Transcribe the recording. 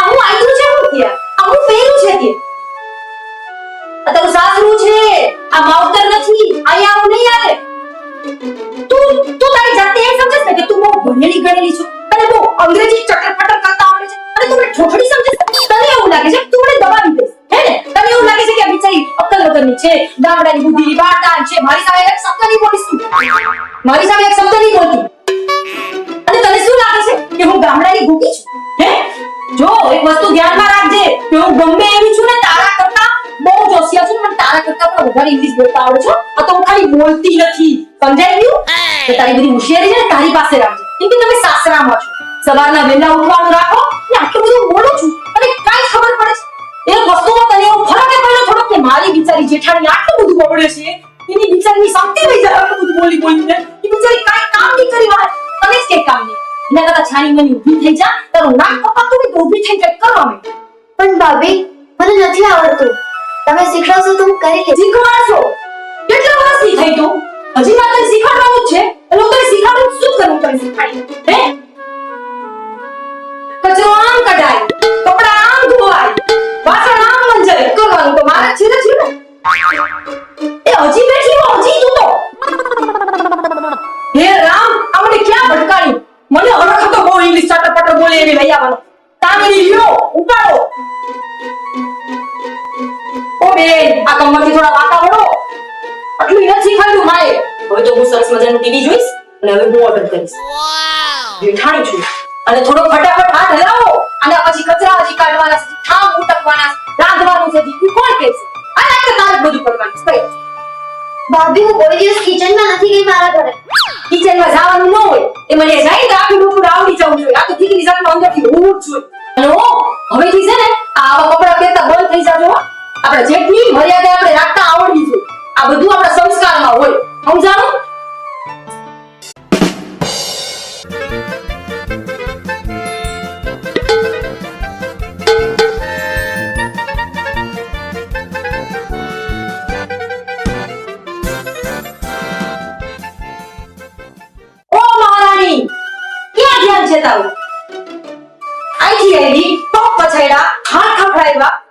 અને આ હું છે હું ત્યાં આ હું પહેર્યું છે કે આ છે. આ માવતર નથી. અહીંયા આવું નહીં આવે. તું તું તારી જાતે એમ સમજે છે કે તું બહુ ભણેલી ગણેલી છું. તને બહુ અંગ્રેજી ચટર વગરની છે? ગામડાની બુદ્ધિની વાર્તા છે? મારી સામે એક શબ્દ નહીં બોલીશ મારી સામે એક શબ્દ નહીં બોલતી. અને તને શું લાગે છે? કે હું ગામડાની ગોગી છું? હે? જો, એક વસ્તુ ધ્યાનમાં રાખજે કે હું ગમે એવી છું ને તારા કરતા બહુ જ છું પણ તારા કરતા પણ વધારે ઇંગ્લિશ બોલતા આવડે છે. આ તો હું ખાલી બોલતી નથી. સમજાઈ ગયું? કે તારી બધી હોશિયારી છે ને તારી પાસે રાખજે. કેમ કે તમે સાસરામાં છો. સવારના વહેલા ઉઠવાનું રાખો ને આટલું બધું બોલું છું. અને કાંઈ ખબર પડે છે? એક વસ્તુમાં તને એવો ફરક પડ્યો થોડો કે મારી બિચારી જેઠાણી આટલું બધું બગડે છે એની બિચારીની શક્તિ વહી જાય આટલું બધું બોલી બોલીને. એ બિચારી કાઈ કામ નહીં કરી વાળે. તને જ કઈ કામ નહીં. એના કરતા છાની મની ઊભી થઈ જા તારું નાક કપાતું હોય તો ઊભી થઈ કંઈક કરવા અમે. પણ ભાભી મને નથી આવડતું. તમે શીખવાડશો તો હું કરી લઈશ. શીખવાડશો? કેટલા વર્ષથી થઈ તું? હજી મારે શીખવાડવાનું જ છે. એટલે હું તને શીખવાડું બોલે એની લઈ આવવાનો. તાંગડી લ્યો ઉપાડો. ઓ બેન આ કમરથી થોડા વાંકા વળો. આટલું નથી ખાધું માએ. હવે તો હું સરસ મજાનું ટીવી જોઈશ અને હવે હું ઓર્ડર કરીશ. જેઠાણી છું. અને થોડો ફટાફટ હાથ હલાવો. અને પછી કચરા હજી કાઢવાના છે ઠામ ઉટકવાના રાંધવાનું છે તું કોણ કહેશે આ તારે બધું કરવાનું છે ભાભી હું કોઈ દિવસ કિચનમાં નથી ગઈ મારા ઘરે. કિચનમાં જવાનું ન હોય એ મને જાય તો આખું આવડી જવું જોઈએ. આ છે ને આવા કપડા પહેરતા બંધ થઈ જાજો આપણે જેટલી મર્યાદા આપણે રાખતા આવડવી જોઈએ. આ બધું આપણા સંસ્કારમાં હોય. સમજાણું? જતા રહું આઈથી આવી પગ પછાડ્યા હાથ ખખડાવ્યા